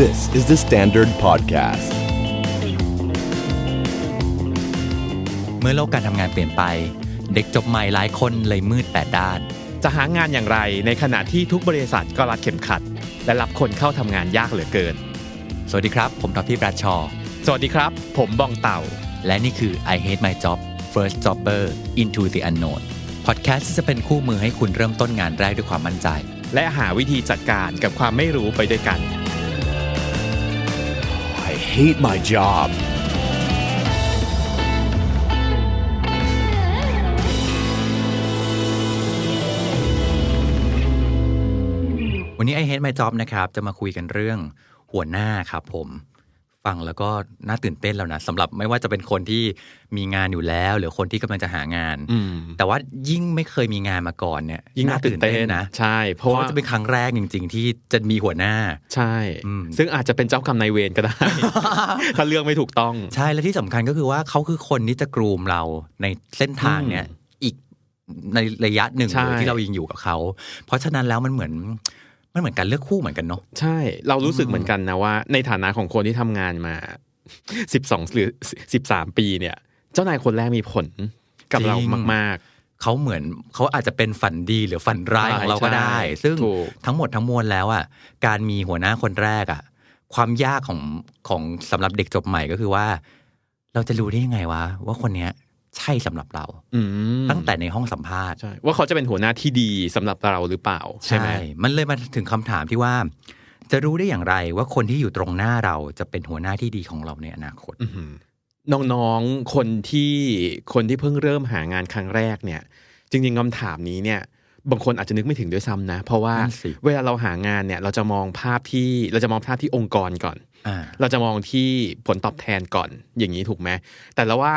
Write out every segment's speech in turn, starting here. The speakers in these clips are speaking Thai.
This is the Standard Podcast. เมื่อโลกการทำงานเปลี่ยนไป เด็กจบใหม่หลายคนเลยมืดแปดด้าน จะหางานอย่างไรในขณะที่ทุกบริษัทก็รัดเข็มขัด และรับคนเข้าทำงานยากเหลือเกิน สวัสดีครับ ผมทอฟฟี่ปราชอ สวัสดีครับ ผมบองเต่า และนี่คือ I Hate My Job First Jobber Into the Unknown พอดแคสต์ที่จะเป็นคู่มือให้คุณเริ่มต้นงานแรกด้วยความมั่นใจ และหาวิธีจัดการกับความไม่รู้ไปด้วยกัน I hate my job. วันนี้ I Hate My Job นะครับ จะมาคุยกันเรื่องหัวหน้าครับผม ฟังแล้วก็น่าตื่นเต้นแล้วนะสำหรับไม่ว่าจะเป็นคนที่มีงานอยู่แล้ว หรือคนที่กำลังจะหางานอืมแต่ว่ายิ่งไม่เคยมีงานมาก่อนเนี่ยยิ่งน่าตื่นเต้นนะใช่ เพเพราะราะว่าว่าจะเป็นครั้งแรกจริง ๆ ที่จะมีหัวหน้า ใช่อืมซึ่งอาจจะเป็นเจ้ากรรมนายเวรก็ได้ถ้าเรื่องไม่ถูกต้อง ใช่และที่สำคัญก็คือว่าเขาคือคนที่จะกรูมเราในเส้นทางเนี้ยอีกในระยะหนึ่งใช่เลยที่เรายังอยู่กับเขา เพราะฉะนั้นแล้วมันเหมือน มันเหมือนการเลือกคู่เหมือนกันเนาะใช่ เรารู้สึกเหมือนกันนะว่า ในฐานะของคนที่ทำงานมา12หรือ13ปีเนี่ย เจ้านายคนแรกมีผลกับเรามากเขาเหมือนเขาอาจจะเป็นฝันดีหรือฝันร้ายใช่ของเราก็ได้ใช่ซึ่งถูกทั้งหมดทั้งมวลแล้วอะการมีหัวหน้าคนแรกอะ ความยากของของสำหรับเด็กจบใหม่ก็คือว่า เราจะรู้ได้ยังไงวะว่าคนเนี้ย ใช่สำหรับเราๆอืมตั้งแต่ในห้องสัมภาษณ์ใช่ว่าเขาจะเป็นหัวหน้าที่ดีสำหรับเราหรือเปล่า ใช่ไหมมันเลยมาถึงคำถามที่ว่า จะรู้ได้อย่างไรว่าคนที่อยู่ตรงหน้าเราจะเป็นหัวหน้าที่ดีของเราในอนาคตอื้อหือน้องๆคนที่คนที่เพิ่งเริ่มหางานครั้งแรกเนี่ย จริงๆคำถามนี้เนี่ยบางคนอาจจะนึกไม่ถึงด้วยซ้ำนะ เพราะว่านั่นสิเวลาเราหางานเนี่ย เราจะมองภาพที่เราจะมองภาพที่องค์กรก่อนอ่าเราจะมองที่ผลตอบแทนก่อนอย่างนี้ถูกไหมแต่แล้วว่า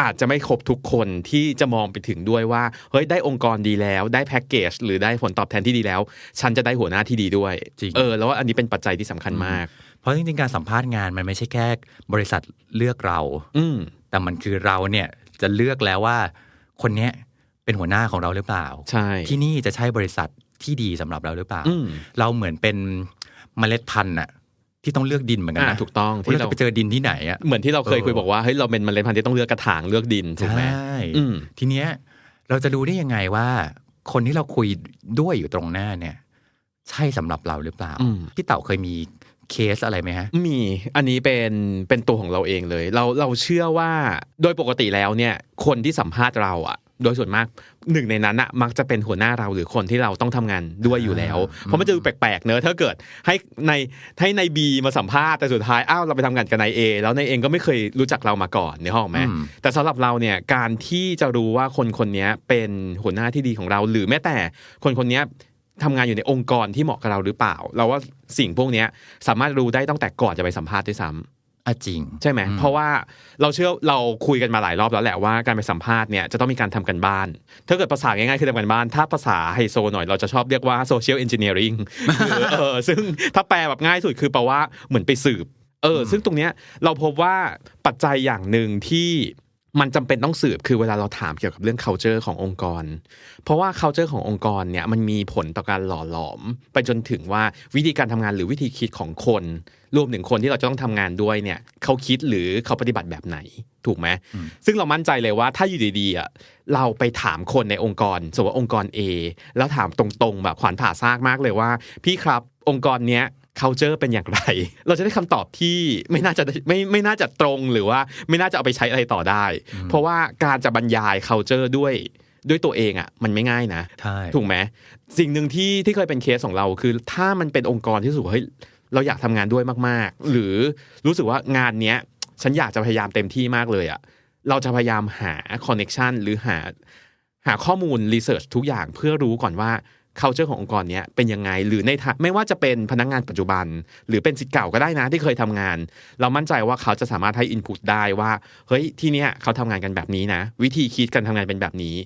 อาจจะไม่ครบทุกคนที่จะมองไปถึงด้วยว่าเฮ้ยได้องค์กรดีแล้วได้แพ็กเกจหรือได้ผลตอบแทนที่ดีแล้ว ฉันจะได้หัวหน้าที่ดีด้วยจริงเออแล้วว่าอันนี้เป็นปัจจัยที่สำคัญมาก เพราะจริงๆการสัมภาษณ์งานมันไม่ใช่แค่บริษัทเลือกเรา อืมแต่มันคือเราเนี่ยจะเลือกแล้วว่า คนเนี้ยเป็นหัวหน้าของเราหรือเปล่าใช่ที่นี่จะใช่บริษัทที่ดีสำหรับเราหรือเปล่าอืมเราเหมือนเป็นเมล็ดพันธุ์อะ ที่ต้องเลือกดินเหมือนกันอ่านะถูกต้องที่ที่เราเราจะไปเจอดินที่ไหนอะเหมือนที่เราเคยเออคุยบอกว่าเฮ้ยเราเป็นเมล็ดพันธุ์ที่ต้องเลือกกระถางเลือกดินถูกไหมใช่อืมทีเนี้ยเราจะรู้ได้ยังไงว่า คนที่เราคุยด้วยอยู่ตรงหน้าเนี่ย ใช่สำหรับเราหรือเปล่าอืมพี่เต่าเคยมีเคสอะไรไหมฮะ มี อันนี้เป็นเป็นตัวของเราเองเลย เราเราเชื่อว่าโดยปกติแล้วเนี่ย คนที่สัมภาษณ์เราอะ โดยส่วนมากหนึ่งในนั้นอะมักจะเป็นหัวหน้าเราหรือคนที่เราต้องทำงานด้วยอยู่แล้ว เพราะมันจะดูแปลกๆเนอะถ้าเกิดให้ในให้ในบีมาสัมภาษณ์แต่สุดท้ายอ้าวเราไปทำงานกับนายเอแล้วนายเองก็ไม่เคยรู้จักเรามาก่อนเนี่ยหรอกไหมอืมแต่สำหรับเราเนี่ยการที่จะรู้ว่าคนคนนี้เป็นหัวหน้าที่ดีของเรา หรือแม้แต่คนคนนี้ทำงานอยู่ในองค์กรที่เหมาะกับเราหรือเปล่า เราว่าสิ่งพวกเนี้ยสามารถรู้ได้ตั้งแต่ก่อนจะไปสัมภาษณ์ด้วยซ้ำ อะจริง ใช่ไหมอืมเพราะว่าเราเชื่อเราคุยกันมาหลายรอบแล้วแหละว่าการไปสัมภาษณ์เนี่ยจะต้องมีการทำกันบ้าน ถ้าเกิดภาษาง่ายๆคือทำกันบ้าน ถ้าภาษาไฮโซหน่อยเราจะชอบเรียกว่า social engineering หรือเออซึ่งถ้าแปลแบบง่ายสุดคือแปลว่าเหมือนไปสืบเออซึ่งตรงเนี้ยเราพบว่าปัจจัยอย่างหนึ่งที่ มันจำเป็นต้องสืบคือเวลาเราถามเกี่ยวกับเรื่อง culture ขององค์กร เพราะว่า culture ขององค์กรเนี่ยมันมีผลต่อการหล่อหลอม ไปจนถึงว่าวิธีการทำงานหรือวิธีคิดของคน รวมถึงคนที่เราจะต้องทำงานด้วยเนี่ยเขาคิดหรือเขาปฏิบัติแบบไหนถูกไหมซึ่งเรามั่นใจเลยว่าถ้าอยู่ดีๆอะเราไปถามคนในองค์กรสมมติว่าองค์กร A แล้วถามตรงๆแบบขวานผ่าซากมากเลยว่า พี่ครับองค์กรเนี้ย culture เป็นอย่างไร เราจะได้คำตอบที่ไม่น่าจะได้ไม่ไม่น่าจะตรงหรือว่าไม่น่าจะเอาไปใช้อะไรต่อได้ เพราะว่าการจะบรรยาย culture ด้วยด้วยตัวเองอะมันไม่ง่ายนะใช่ถูกไหมสิ่งหนึ่งที่ที่เคยเป็นเคสของเราคือ ถ้ามันเป็นองค์กรที่รู้สึกว่าเฮ้ยเราอยากทำงานด้วยมาก ๆ หรือรู้สึกว่างานเนี้ยฉันอยากจะพยายามเต็มที่มากเลยอะ่ะเราจะพยายามหาคอนเน็ชันหรือหาหาข้อมูลรีเสิร์ชทุกอย่างเพื่อรู้ก่อนว่า culture ขององค์กรนี้เป็นยังไง หรือในทาไม่ว่าจะเป็นพนักงานปัจจุบัน หรือเป็นสิทธิ์เก่าก็ได้นะที่เคยทำงาน เรามั่นใจว่าเขาจะสามารถให้ input ได้ว่าเฮ้ยที่เนี้ยเขาทำงานกันแบบนี้นะ วิธีคิดการทำงานเป็นแบบนี้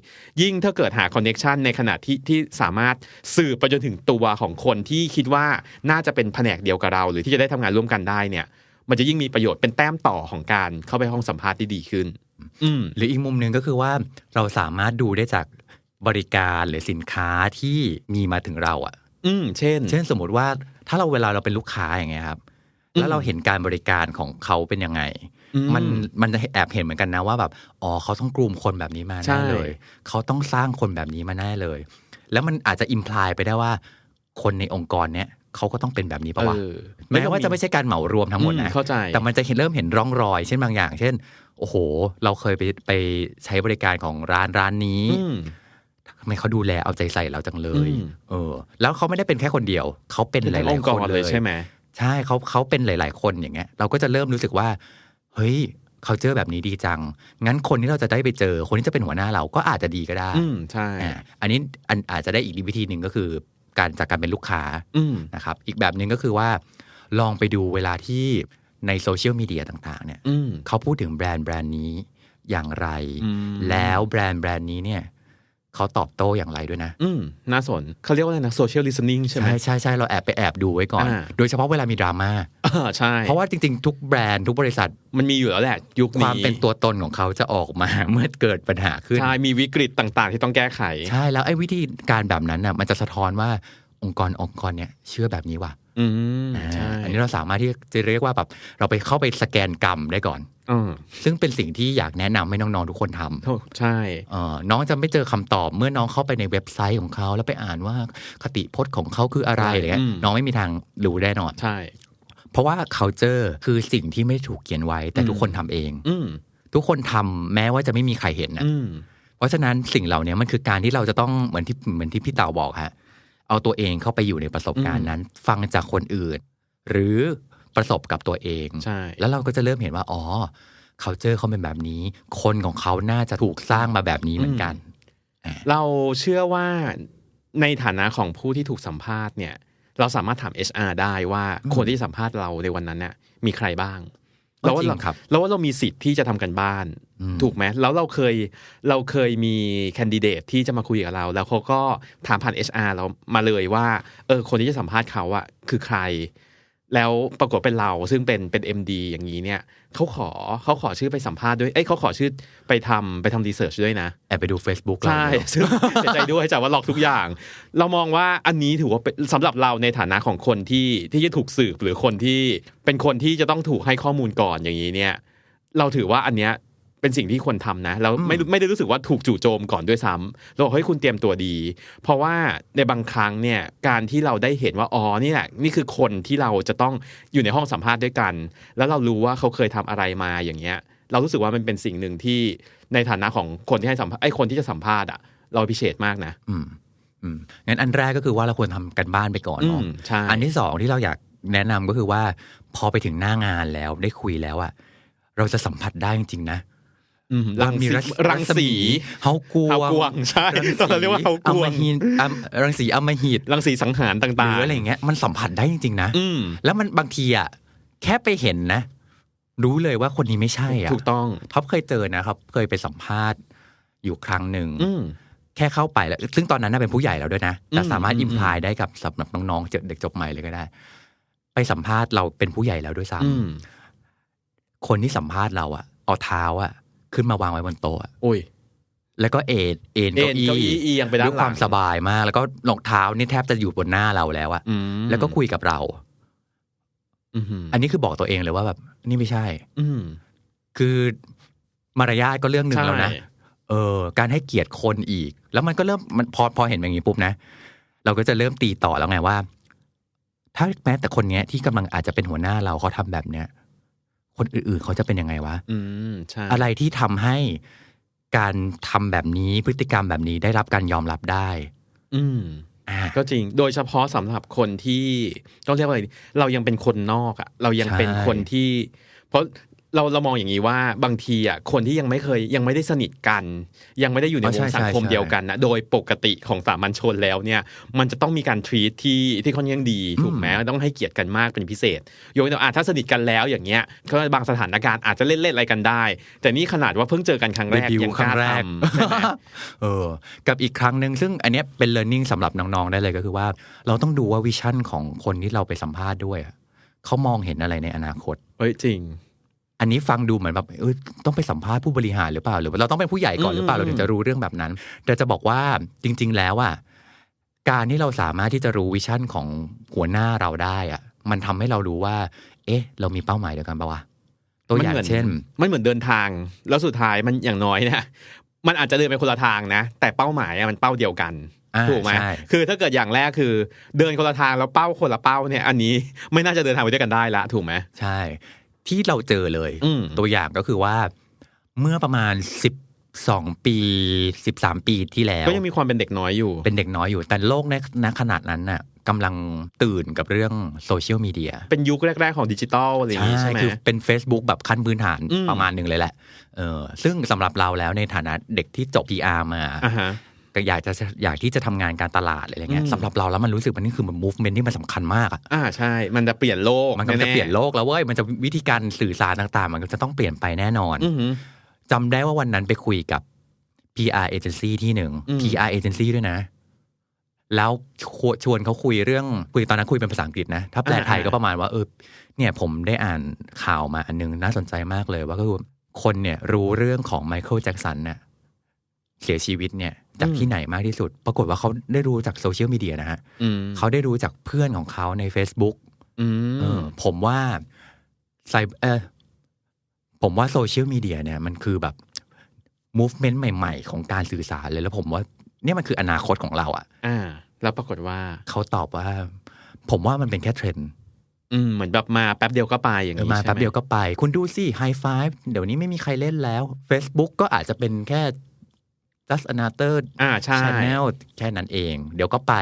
ยิ่งถ้าเกิดหา connection ในขณะที่ที่สามารถสืบไปจนถึงตัวของคนที่คิดว่าน่าจะเป็นแผนกเดียวกับเรา หรือที่จะได้ทำงานร่วมกันได้เนี่ยมันจะยิ่งมีประโยชน์เป็นแต้มต่อของการเข้าไปห้องสัมภาษณ์ที่ดีขึ้นหรืออีกมุมหนึ่งก็คือว่าเราสามารถดูได้จาก บริการหรือสินค้าที่มีมาถึงเราอะอืมเช่น เช่นสมมติว่าถ้าเราเวลาเราเป็นลูกค้าอย่างเงี้ยครับ แล้วเราเห็นการบริการของเขาเป็นยังไงอืมมันมันจะแอบเห็นเหมือนกันนะว่าแบบอ๋อเขาต้องกลุ่มคนแบบนี้มาใช่แน่เลย เขาต้องสร้างคนแบบนี้มาแน่เลย แล้วมันอาจจะอิมพลายไปได้ว่า คนในองค์กรเนี้ยเขาก็ต้องเป็นแบบนี้ปะวะเออแม้ว่าจะไม่ใช่การเหมารวมทั้งหมดอืนะเข้าใจแต่มันจะเห็นเริ่มเห็นร่องรอย เช่นบางอย่าง เช่น โอ้โห เราเคยไปไปใช้บริการของร้านร้านนี้อืม ทำไมเขาดูแลเอาใจใส่เราจังเลยอืมเออ แล้วเขาไม่ได้เป็นแค่คนเดียว เขาเป็นเป็นหทั้งลาอยงค์ๆกคนรเลเลยยใช่ไหมใช่เขาเขาเป็นหลาย ๆ คนอย่างเงี้ย เราก็จะเริ่มรู้สึกว่า เฮ้ยเขาเจอแบบนี้ดีจัง งั้นคนที่เราจะได้ไปเจอ คนที่จะเป็นหัวหน้าเราก็อาจจะดีก็ได้ อืมใช่อ่าอันนี้อันอาจจะได้อีกวิธีหนึ่งก็คือ การจากการเป็นลูกค้าอืมนะครับ อีกแบบหนึ่งก็คือว่า ลองไปดูเวลาที่ในโซเชียลมีเดียต่าง ๆ เนี่ยอืมเขาพูดถึงแบรนด์แบรนด์นี้อย่างไรอืมแล้วแบรนด์แบรนด์นี้เนี่ย เขาตอบโต้อย่างไรด้วยนะ อืมน่าสนเขาเรียกว่าอะไรนะโซเชียลลิสติ้งใช่ไหมใช่ใช่ใช่เราแอบไปแอบดูไว้ก่อนอ่าโดยเฉพาะเวลามีดราม่าอ่าใช่ เพราะว่าจริง ๆ ทุกแบรนด์ทุกบริษัทมันมีอยู่แล้วแหละ ยุคคนี้วามเป็นตัวตนของเขาจะออกมาเมื่อเกิดปัญหาขึ้น ใช่ มีวิกฤตต่างๆ ที่ต้องแก้ไข ใช่แล้วไอ้วิธีการแบบนั้นน่ะมันจะสะท้อนว่าองค์กรองค์กรเนี่ยเชื่อแบบนี้ว่ะ อืมอ่าใช่อันนี้เราสามารถที่จะเรียกว่าแบบเราไปเข้าไปสแกนกรรมได้ก่อนอืมซึ่งเป็นสิ่งที่อยากแนะนำให้น้องๆทุกคนทำโทษใช่เอ่อน้องจะไม่เจอคำตอบเมื่อน้องเข้าไปในเว็บไซต์ของเขาแล้วไปอ่านว่าคติพจน์ของเขาคืออะไรอะไรเงี้ยน้องไม่มีทางรู้แน่นอนใช่ เพราะว่า culture คือสิ่งที่ไม่ถูกเขียนไว้ แต่อืมทุกคนทำเอง อืมทุกคนทำแม้ว่าจะไม่มีใครเห็นนะอืมเพราะฉะนั้นสิ่งเหล่านี้มันคือการที่เราจะต้องเหมือนที่เหมือนที่พี่เต่าบอกฮะ เอาตัวเองเข้าไปอยู่ในประสบการณ์นั้น ฟังจากคนอื่น หรือประสบกับตัวเองใช่แล้วเราก็จะเริ่มเห็นว่าอ๋อ culture เขาเป็นแบบนี้ คนของเขาน่าจะถูกสร้างมาแบบนี้เหมือนกัน เราเชื่อว่าในฐานะของผู้ที่ถูกสัมภาษณ์เนี่ย เราสามารถถาม HR ได้ว่าคนที่สัมภาษณ์เราในวันนั้นเนี่ยมีใครบ้าง ก็แล้วว่าจริงเราครับแล้วว่าเรามีสิทธิ์ที่จะทำกันบ้านอืมถูกไหมแล้วเราเคยเราเคยมีแคนดิเดตที่จะมาคุยกับเรา แล้วเขาก็ถามผ่าน HR เรามาเลยว่าเออคนที่จะสัมภาษณ์เขาอะคือใคร แล้วปรากฏเป็นเราซึ่งเป็นเป็น MD อย่างนี้เนี่ยเขาขอเขาขอชื่อไปสัมภาษณ์ด้วย เอ้ยเขาขอชื่อไปทำไปทำรีเสิร์ชด้วยนะ แอบไปดู Facebook เราใช่เนอะซึ่งเสียใจด้วยจากว่าหลอกทุกอย่าง เรามองว่าอันนี้ถือว่าเป็นสำหรับเราในฐานะของคนที่ที่จะถูกสืบหรือคนที่เป็นคนที่จะต้องถูกให้ข้อมูลก่อนอย่างนี้เนี่ย เราถือว่าอันเนี้ย เป็นสิ่งที่ควรทำนะเราไม่ไม่ได้รู้สึกว่าถูกจู่โจมก่อนด้วยซ้ำเราบอกเฮ้ยคุณเตรียมตัวดี เพราะว่าในบางครั้งเนี่ยการที่เราได้เห็นว่าอ๋อนี่แหละนี่คือคนที่เราจะต้องอยู่ในห้องสัมภาษณ์ด้วยกัน แล้วเรารู้ว่าเขาเคยทำอะไรมาอย่างเงี้ย เรารู้สึกว่ามันเป็นสิ่งหนึ่งที่ในฐานะของคนที่ให้สัมภาษณ์ไอ้คนที่จะสัมภาษณ์อะเราพิเศษมากนะ อืมอืมงั้นอันแรกก็คือว่าเราควรทำกันบ้านไปก่อนอืเนาะมใช่อันที่สองที่เราอยากแนะนำก็คือว่าพอไปถึงหน้างานแล้วได้คุยแล้วอะเราจะสัมผัสได้จริงๆนะอืม รังสีว่ามีรังสีเฮากวงเฮากวงใช่รังสีเราเรียกว่าเฮากวงอำมหินอำรังสีอำมหิตรังสีสังหารหต่างรือๆอะไรอย่างเงี้ยมันสัมผัสได้จริงๆนะอืมแล้วมันบางทีอะแค่ไปเห็นนะ รู้เลยว่าคนนี้ไม่ใช่อะถูกต้องท็อปเคยเจอนะครับ เคยไปสัมภาษณ์อยู่ครั้งหนึ่งอืมแค่เข้าไปแล้ว ซึ่งตอนนั้นน่ะเป็นผู้ใหญ่แล้วด้วยนะแต่อืมสามารถอืมอิมพลายได้กับสำหรับน้องๆเจอเด็กจบใหม่เลยก็ได้ ไปสัมภาษณ์เราเป็นผู้ใหญ่แล้วด้วยซ้อืมำคนที่สัมภาษณ์เราอะเอาเท้าอะ ขึ้นมาวางไว้บนโต๊ะอะโอ้ยแล้วก็เอนเอ็นเอ็เก้านอี้เก้าอี้เอียงไปด้านด้วยความหลังสบายมาก แล้วก็รองเท้านี่แทบจะอยู่บนหน้าเราแล้วอะอืมแล้วก็คุยกับเราอืมอันนี้คือบอกตัวเองเลยว่าแบบ นี่ไม่ใช่ อืมคือมารยาทก็เรื่องหนึ่งแล้วนะใช่เออ การให้เกียรติคนอีก แล้วมันก็เริ่มมันพอพอเห็นอย่างนี้ปุ๊บนะ เราก็จะเริ่มตีต่อแล้วไงว่า ถ้าแม้แต่คนเนี้ยที่กำลังอาจจะเป็นหัวหน้าเราเขาทำแบบเนี้ย คนอื่นๆ เขาจะเป็นยังไงวะอืมใช่อะไรที่ทำให้การทำแบบนี้พฤติกรรมแบบนี้ได้รับการยอมรับได้ อืมอ่าก็จริง โดยเฉพาะสำหรับคนที่ต้องเรียกว่าอะไรดีเรายังเป็นคนนอกอะเรายังเป็นใช่คนที่ เพราะ เราเรามองอย่างนี้ว่าบางทีอะคนที่ยังไม่เคยยังไม่ได้สนิทกัน ยังไม่ได้อยู่ในวงสังคมเดียวกันนะโดยปกติของสามัญชนแล้วเนี่ย มันจะต้องมีการทรีตที่ที่ค่อนข้างดีถูกไหมต้องให้เกียรติกันมากเป็นพิเศษยกตัวอย่างอะถ้าสนิทกันแล้วอย่างเงี้ยก็บางสถานการณ์อาจจะเล่นเล่นๆอะไรกันได้ แต่นี่ขนาดว่าเพิ่งเจอกันครั้งแรกเดบิวต์ยังครั้งแรกทำใช่ไหมเออกับอีกครั้งหนึ่งซึ่งอันเนี้ยเป็น learning สำหรับน้องๆได้เลยก็คือว่า เราต้องดูว่าวิชั่นของคนที่เราไปสัมภาษณ์ด้วยอะเขามองเห็นอะไรในอนาคตเฮ้ยจริง อันนี้ฟังดูเหมือนแบบเออต้องไปสัมภาษณ์ผู้บริหารหรือเปล่า หรือว่าเราต้องเป็นผู้ใหญ่ก่อนหรือเปล่าอืมเราถึงจะรู้เรื่องแบบนั้น แต่จะบอกว่าจริง ๆ แล้วอะการที่เราสามารถที่จะรู้วิชั่นของหัวหน้าเราได้อะ มันทำให้เรารู้ว่า เอ๊ะ เรามีเป้าหมายเดียวกันปะวะตัวอย่างมันหมืนเช่น มันเหมือนเดินทาง แล้วสุดท้ายมันอย่างน้อยเนี่ยมันอาจจะเดินไปคนละทางนะ แต่เป้าหมายอะมันเป้าเดียวกันอ่าถูกไหมใช่คือถ้าเกิดอย่างแรกคือ เดินคนละทางแล้วเป้าคนละเป้าเนี่ย อันนี้ไม่น่าจะเดินทางไปด้วยกันได้ละถูกไหมใช่ ที่เราเจอเลยอืมตัวอย่างก็คือว่าเมื่อประมาณสิบสองปีสิบสามปีที่แล้ว ก็ยังมีความเป็นเด็กน้อยอยู่ เป็นเด็กน้อยอยู่ แต่โลกในณขนาดนั้นน่ะกำลังตื่นกับเรื่องโซเชียลมีเดีย เป็นยุคแรก ๆ ของดิจิตอลอะไรอย่างงี้ใช่ไหมคือเป็น Facebook แบบขั้นพื้นฐานอืมประมาณหนึ่งเลยแหละเออซึ่งสำหรับเราแล้วในฐานะเด็กที่จบ PR มา อ่าฮะก็อยากจะอยากที่จะทำงานการตลาดอะไรเงี้ยอืมสำหรับเราแล้วมันรู้สึกมันนี่คือมัน movement ที่มันสำคัญมากอะอ่าใช่ มันจะเปลี่ยนโลกมันก็จะแๆเปลี่ยนโลกแล้วเว้ยมันจะวิธีการสื่อสารต่างๆ มันก็จะต้องเปลี่ยนไปแน่นอนอือหือจำได้ว่าวันนั้นไปคุยกับ PR agency ที่หนึ่งอืม PR agency ด้วยนะ แล้วชวนเขาคุยเรื่องคุยตอนนั้นคุยเป็นภาษาอังกฤษนะ ถ้าแปลไทยก็ประมาณว่าเออเนี่ยผมได้อ่านข่าวมาอันนึงน่าสนใจมากเลยว่าก็คือคนเนี่ยรู้เรื่องของไมเคิลแจ็กสันเนี่ย เสียชีวิตเนี่ยจากที่ไหนมากที่สุด ปรากฏว่าเขาได้รู้จากโซเชียลมีเดียนะฮะอืมเขาได้รู้จากเพื่อนของเขาใน Facebook อืเอมอผมว่าไซเออผมว่าโซเชียลมีเดียเนี่ย มันคือแบบ movement ใหม่ ๆ ของการสื่อสารเลย แล้วผมว่าเนี่ยมันคืออนาคตของเราอะ่ะ อ่า แล้วปรากฏว่าเขาตอบว่า ผมว่ามันเป็นแค่เทรนด์อืมเหมือนแบบมาแป๊บเดียวก็ไปอย่างเออนี้มาใช่ไหแป๊บเดียวก็ไป คุณดูสิไฮไฟเดี๋ยวนี้ไม่มีใครเล่นแล้ว Facebook ก็อาจจะเป็นแค่ just another อ่าใช่ channel แค่นั้นเอง เดี๋ยวก็ไป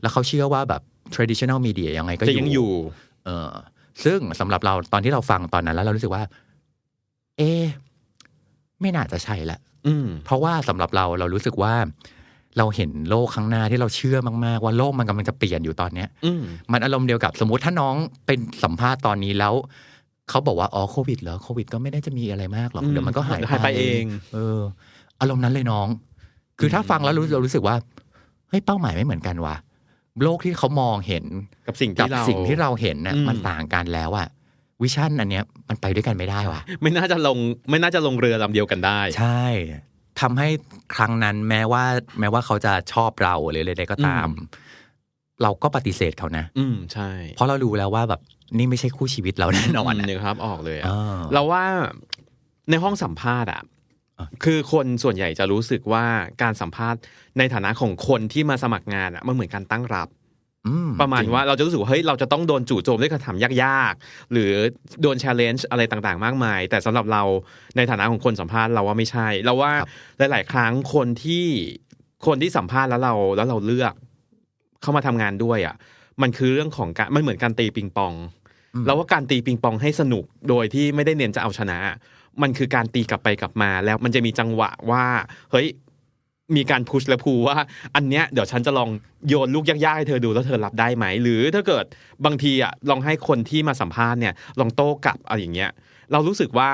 แล้วเขาเชื่อว่าแบบ traditional media ยังไงก็จะยังอยู่ เออซึ่งสำหรับเราตอนที่เราฟังตอนนั้น แล้วเรารู้สึกว่า เอะไม่น่าจะใช่ละอืมเพราะว่าสำหรับเราเรารู้สึกว่า เราเห็นโลกข้างหน้าที่เราเชื่อมากๆ ว่าโลกมันกำลังจะเปลี่ยนอยู่ตอนเนี้ยอืมมันอารมณ์เดียวกับสมมติถ้าน้องเป็นสัมภาษณ์ตอนนี้แล้วเขาบอกว่าอ๋อโควิดเหรอโควิด ก็ไม่ได้จะมีอะไรมากหรอกอืมเดี๋ยวมันก็หายหายไปเอง เออ อารมณ์นั้นเลยน้อง คือถ้าฟังแล้วรู้เรารู้สึกว่าเฮ้ยเป้าหมายไม่เหมือนกันว่ะโลกที่เขามองเห็นกับสิ่งกับที่เราสิ่งที่เราเห็นน่ะอืมมันต่างกันแล้วอะวิชั่นอันเนี้ยมันไปด้วยกันไม่ได้ว่ะ ไม่น่าจะลงไม่น่าจะลงเรือลำเดียวกันได้ ใช่ทำให้ครั้งนั้นแม้ว่า แม้ว่าเขาจะชอบเราหรืออะไรใดก็ตาม เราก็ปฏิเสธเขานะ อืมใช่ เพราะเรารู้แล้วว่าแบบนี่ไม่ใช่คู่ชีวิตเราแน่นอนมอะนึกครับ ออกเลยอะอ่าเราว่าในห้องสัมภาษณ์อะอะ คือคนส่วนใหญ่จะรู้สึกว่าการสัมภาษณ์ในฐานะของคนที่มาสมัครงานอะมันเหมือนการตั้งรับอืประมาณจงว่าเราจะรู้สึกว่าเฮ้ยเราจะต้องโดนจู่โจมด้วยคำถามยากๆ หรือโดน challenge อะไรต่างๆ มากมาย แต่สำหรับเราในฐานะของคนสัมภาษณ์เราว่าไม่ใช่ เราว่าหลาย ๆ ครั้งคนที่คนที่สัมภาษณ์แล้วเราแล้วเราเลือก เข้ามาทำงานด้วยอะ มันคือเรื่องของการมันเหมือนการตีปิงปอง แล้วว่าการตีปิงปองให้สนุกโดยที่ไม่ได้เน้นจะเอาชนะ มันคือการตีกลับไปกลับมา แล้วมันจะมีจังหวะว่า เฮ้ยมีการพุชและพูว่า อันเนี้ยเดี๋ยวฉันจะลองโยนลูกยากๆให้เธอดูแล้วเธอรับได้ไหม หรือถ้าเกิดบางทีอะลองให้คนที่มาสัมภาษณ์เนี่ย ลองโต้กลับอะไรอย่างเงี้ย เรารู้สึกว่า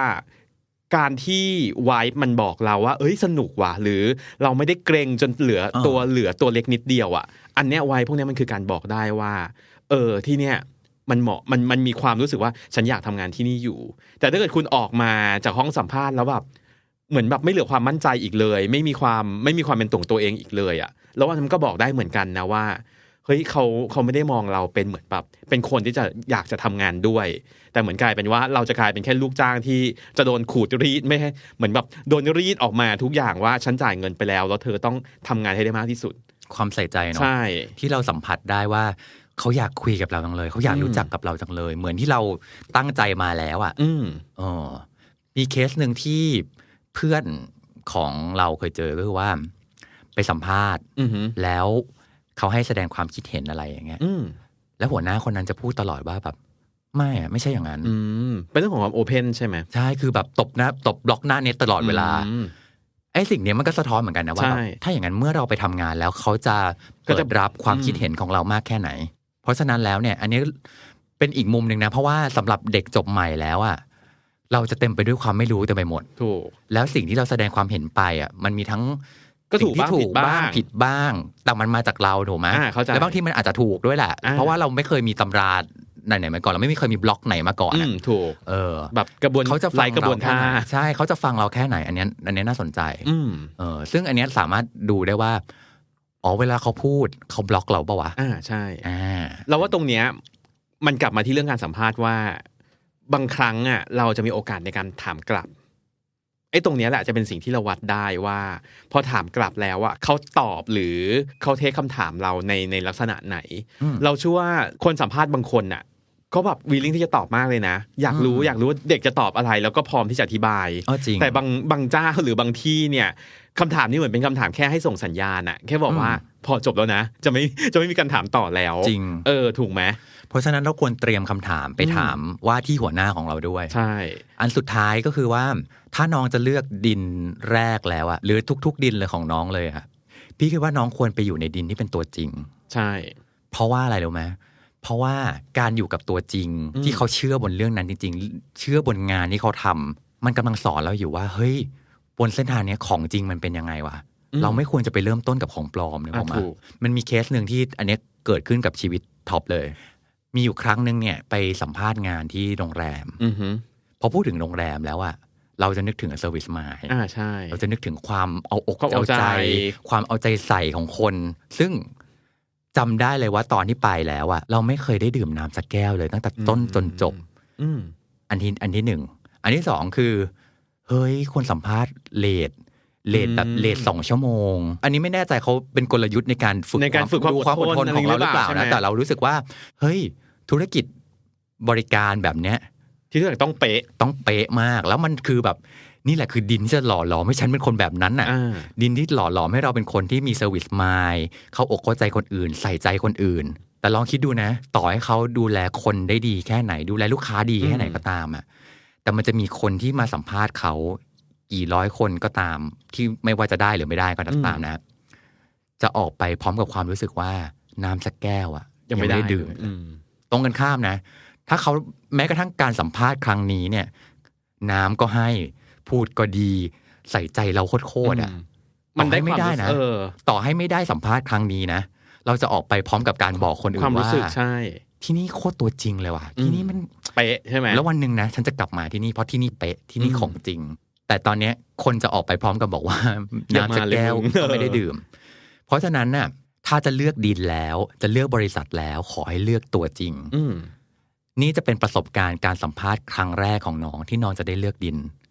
การที่ไวท์มันบอกเราว่า เอ้ยสนุกว่ะหรือเราไม่ได้เกรงจนเหลืออตัวเหลือตัวเล็กนิดเดียวอะ อันเนี้ยไวท์พวกเนี้ยมันคือการบอกได้ว่า เออที่เนี้ย มันเหมาะมันมันมีความรู้สึกว่าฉันอยากทำงานที่นี่อยู่ แต่ถ้าเกิดคุณออกมาจากห้องสัมภาษณ์แล้วแบบเหมือนแบบไม่เหลือความมั่นใจอีกเลย ไม่มีความไม่มีความเป็นตัวของตัวเองอีกเลยอะ่ะแล้วว่ามันก็บอกได้เหมือนกันนะว่าเฮ้ยเขาเขาไม่ได้มองเราเป็นเหมือนแบบเป็นคนที่จะอยากจะทำงานด้วย แต่เหมือนกลายเป็นว่าเราจะกลายเป็นแค่ลูกจ้างที่จะโดนขูดรีดไม่ให้เหมือนแบบโดนรีดออกมาทุกอย่างว่าฉันจ่ายเงินไปแล้ว แล้วเธอต้องทำงานให้ได้มากที่สุด ความใส่ใจเนาะใช่ที่เราสัมผัสได้ว่า เขาอยากคุยกับเราจังเลย เขาอยากอืมรู้จักกับเราจังเลย เหมือนที่เราตั้งใจมาแล้วอะ่ะ อืมเออมีเคสหนึ่งที่เพื่อนของเราเคยเจอก็คือว่า ไปสัมภาษณ์อือหือแล้วเขาให้แสดงความคิดเห็นอะไรอย่างเงี้ยอืมแล้วหัวหน้าคนนั้นจะพูดตลอดว่าแบบไม่อะไม่ใช่อย่างนั้นอืมเป็นเรื่องของความโอเพนใช่ไหมใช่คือแบบตบหน้าตบบล็อกหน้าเน็ตตลอดเวลาอืมไอ้สิ่งเนี้ยมันก็สะท้อนเหมือนกันนะว่าใช่แบบถ้าอย่างนั้นเมื่อเราไปทำงานแล้วเขาจะก็เปิจะดรับความอืมคิดเห็นของเรามากแค่ไหน เพราะฉะนั้นแล้วเนี่ย อันนี้เป็นอีกมุมหนึ่งนะ เพราะว่าสำหรับเด็กจบใหม่แล้วอะเราจะเต็มไปด้วยความไม่รู้เต็มไปหมด ถูก แล้วสิ่งที่เราแสดงความเห็นไปอะ มันมีทั้งก็ถูกสิ่งที่บ้างถูผิกดบ้างผิดบ้าง แต่มันมาจากเราถูกไหมอ่าเข้าใจแล้วบางทีมันอาจจะถูกด้วยแหละอ่าเพราะว่าเราไม่เคยมีตำราไหนๆมาก่อนเราไม่เคยมีบล็อกไหนมาก่อนอือะมถูก เออ แบบกระบวนเขาจะฟัไล่งกระบวนเแค่ท่าไหนใช่เขาจะฟังเราแค่ไหน อันเนี้ยอันเนี้ยน่าสนใจ อืมเออ ซึ่งอันเนี้ยสามารถดูได้ว่า อ๋อเวลาเขาพูดเขาบล็อกเราปะวะอ่าใช่อ่าเราว่าตรงเนี้ยมันกลับมาที่เรื่องการสัมภาษณ์ว่า บางครั้งอะเราจะมีโอกาสในการถามกลับไอ้ตรงเนี้ยแหละจะเป็นสิ่งที่เราวัดได้ว่า พอถามกลับแล้วอะเขาตอบหรือเขาเทคคำถามเราในในลักษณะไหนอืมเราเชื่อว่าคนสัมภาษณ์บางคนอะ ก็แบบวีลิ่งที่จะตอบมากเลยนะ อยากรู้อืมอยากรู้ว่าเด็กจะตอบอะไร แล้วก็พร้อมที่จะอธิบายเออจริงแต่บางบางเจ้าหรือบางที่เนี่ยคำถามนี่เหมือนเป็นคำถามแค่ให้ส่งสัญญาณอะแค่บอกว่าอืมพอจบแล้วนะ จะไม่จะไม่มีการถามต่อแล้วจริง เออถูกไหมเพราะฉะนั้นเราควรเตรียมคำถามไปอืมถามว่าที่หัวหน้าของเราด้วย ใช่ อันสุดท้ายก็คือว่า ถ้าน้องจะเลือกดินแรกแล้วอะหรือทุก ๆ ดินเลยของน้องเลยอะพี่คิดว่าน้องควรไปอยู่ในดินที่เป็นตัวจริง ใช่ เพราะว่าอะไรรู้ไหม เพราะว่าการอยู่กับตัวจริงอืมที่เขาเชื่อบนเรื่องนั้นจริง ๆ เชื่อบนงานที่เขาทำมันกำลังสอนเราอยู่ว่า เฮ้ย บนเส้นทางเนี้ยของจริงมันเป็นยังไงวะเราไม่ควรจะไปเริ่มต้นกับของปลอมเนี่ยอะผมว่าถูกมันมีเคสหนึ่งที่อันเนี้ยเกิดขึ้นกับชีวิตท็อปเลย มีอยู่ครั้งหนึ่งเนี่ย ไปสัมภาษณ์งานที่โรงแรมอือหือพอพูดถึงโรงแรมแล้วอะเราจะนึกถึงเซอร์วิสมาอ่าใช่ เราจะนึกถึงความเอาอกความเอาเอาใจใจ ความเอาใจใส่ของคน ซึ่ง จำได้เลยว่าตอนที่ไปแล้วอะเราไม่เคยได้ดื่มน้ำสักแก้วเลย ตั้งแต่ต้นจนจบอืมอันที่อันที่หนึ่ง อันที่สองคือ เฮ้ยคนสัมภาษณ์เลดเลดแบบอืมเลดสองชั่วโมง อันนี้ไม่แน่ใจเขาเป็นกลยุทธ์ในการฝึกในการฝึกความดูความอดทนอดทนของเราหรือเปล่าอะไรหรือเปล่านะใช่ไหมแต่เรารู้สึกว่า เฮ้ย ธุรกิจบริการแบบเนี้ยที่ทุกอย่างต้องเป๊ะต้องเป๊ะมาก แล้วมันคือแบบ นี่แหละคือดินที่จะหล่อหลอมให้ฉันเป็นคนแบบนั้นน่ะอ่าดินที่หล่อหลอมให้เราเป็นคนที่มีเซอร์วิสมายเขาอกเข้าใจคนอื่น ใส่ใจคนอื่น แต่ลองคิดดูนะ ต่อให้เขาดูแลคนได้ดีแค่ไหน ดูแลลูกค้าดีแค่ไหนอืมก็ตามอะแต่มันจะมีคนที่มาสัมภาษณ์เขากี่ร้อยคนก็ตาม ที่ไม่ว่าจะได้หรือไม่ได้ก็ตามนะ จะออกไปพร้อมกับความรู้สึกว่า น้ำสักแก้วอะ ยังไม่ได้ดื่มเลยอืมตรงกันข้ามนะ ถ้าเขาแม้กระทั่งการสัมภาษณ์ครั้งนี้เนี่ย น้ำก็ให้ พูดก็ดี ใส่ใจเราโคตรๆอะมันได้ต่อให้ไม่ได้นะเออต่อให้ไม่ได้สัมภาษณ์ครั้งนี้นะ เราจะออกไปพร้อมกับการบอกคนอื่ความนรู้ว่าสึกใช่ ที่นี่โคตรตัวจริงเลยว่ะ ที่นี่มันเป๊ะใช่ไหมแล้ววันหนึ่งนะ ฉันจะกลับมาที่นี่เพราะที่นี่เป๊ะที่นี่อืมของจริง แต่ตอนเนี้ยคนจะออกไปพร้อมกับบอกว่าอย่าน้ำมาจะแก้วเลยมึงก็ไม่ได้ดื่ม เพราะฉะนั้นน่ะ ถ้าจะเลือกดินแล้วจะเลือกบริษัทแล้วขอให้เลือกตัวจริงอืมนี่จะเป็นประสบการณ์การสัมภาษณ์ครั้งแรกของน้องที่น้องจะได้เลือกดินอืม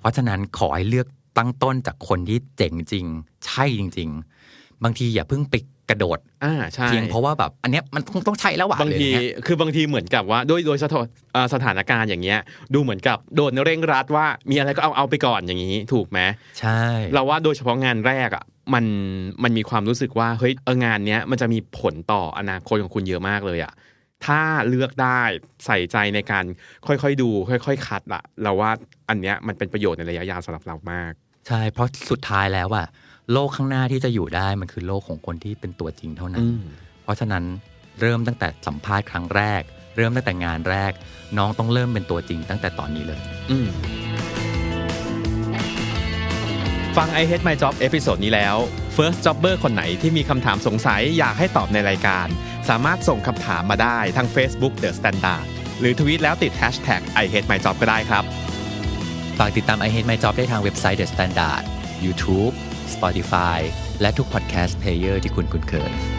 เพราะฉะนั้นขอให้เลือกตั้งต้นจากคนที่เจ๋งจริง ใช่จริง ๆ บางทีอย่าเพิ่งไปกระโดดอ่าใช่เพียงเพราะว่าแบบอันเนี้ยมันต้องต้องใช่แล้วว่ะบางทีหรืออะไรเงี้ยคือบางทีเหมือนกับว่าด้วยโดยสถานอ่าสถานการณ์อย่างเงี้ย ดูเหมือนกับโดนเร่งรัดว่ามีอะไรก็เอาเอาไปก่อนอย่างนี้ถูกไหมใช่ เราว่าโดยเฉพาะงานแรกอะมันมันมีความรู้สึกว่าเฮ้ยเอองานเนี้ยมันจะมีผลต่ออนาคตของคุณเยอะมากเลยอะ ถ้าเลือกได้ใส่ใจในการค่อยๆดู ค่อย ๆ คัดอะเราว่าอันเนี้ยมันเป็นประโยชน์ในระยะยาวสำหรับเรามาก ใช่เพราะสุดท้ายแล้วอะโลกข้างหน้าที่จะอยู่ได้มันคือโลกของคนที่เป็นตัวจริงเท่านั้นอืมเพราะฉะนั้นเริ่มตั้งแต่สัมภาษณ์ครั้งแรก เริ่มตั้งแต่งานแรก น้องต้องเริ่มเป็นตัวจริงตั้งแต่ตอนนี้เลย อืม ฟัง I Hate My Job เอพิโซดนี้แล้ว First Jobber คนไหนที่มีคำถามสงสัยอยากให้ตอบในรายการ สามารถส่งคำถามมาได้ทาง Facebook The Standard หรือทวีตแล้วติด Hashtag I Hate My Job ก็ได้ครับ ฝากติดตาม I Hate My Job ได้ทางเว็บไซต์ The Standard YouTube Spotify และทุก podcast player ที่คุณคุ้นเคย